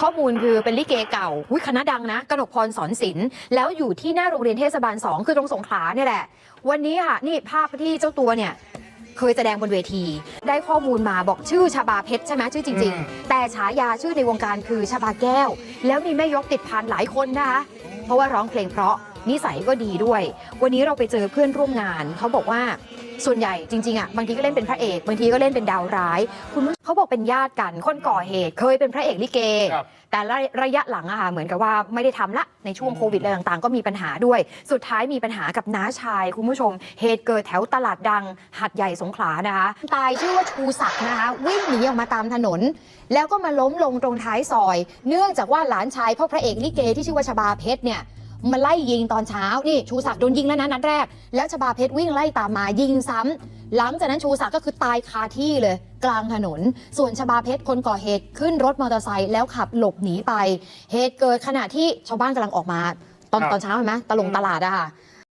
ข้อมูลคือเป็นลิเกเก่าอุ๊ยคณะดังนะกนกพรสอนศิลป์แล้วอยู่ที่หน้าโรงเรียนเทศบาล2คือตรงสงขลาเนี่ยแหละ วันนี้ค่ะนี่ภาพที่เจ้าตัวเนี่ยเคยแสดงบนเวที ได้ข้อมูลมาบอกชื่อชาบาเพชรใช่ไหมชื่อจริงอืมๆแต่ฉายาชื่อในวงการคือชาบาแก้ว แล้วมีแม่ยกติดพันหลายคนนะคะเพราะว่าร้องเพลงเพราะ นิสัยก็ดีด้วย วันนี้เราไปเจอเพื่อนร่วมงาน เขาบอกว่าส่วนใหญ่จริงๆอะบางทีก็เล่นเป็นพระเอกบางทีก็เล่นเป็นดาวร้าย คุณผู้เขาบอกเป็นญาติกันคนก่อเหตุ เคยเป็นพระเอกลิเก ครับ แต่ระระยะหลังอะค่ะเหมือนกับว่าไม่ได้ทำละในช่วงโควิดอะไรต่างๆ ก็มีปัญหาด้วย สุดท้ายมีปัญหากับน้าชาย คุณผู้ชม เหตุเกิดแถวตลาดดังหัดใหญ่สงขลานะคะ ตายชื่อว่าชูศักดิ์นะคะ วิ่งหนีออกมาตามถนน แล้วก็มาล้มลงตรงท้ายซอย เนื่องจากว่าหลานชายพ่อพระเอกลิเกที่ชื่อว่าชบาเพชรเนี่ย มาไล่ยิงตอนเช้านี่ชูศักดิ์โดนยิงแล้วนะนัดแรก แล้วชบาเพชรวิ่งไล่ตามมายิงซ้ำหลังจากนั้นชูศักดิ์ก็คือตายคาที่เลย กลางถนน ส่วนชบาเพชรคนก่อเหตุขึ้นรถมอเตอร์ไซค์แล้วขับหลบหนีไป เหตุเกิดขณะที่ชาวบ้านกำลังออกมา ตอนตอนเช้าเห็นไหมตะลงตลาดอะค่ะ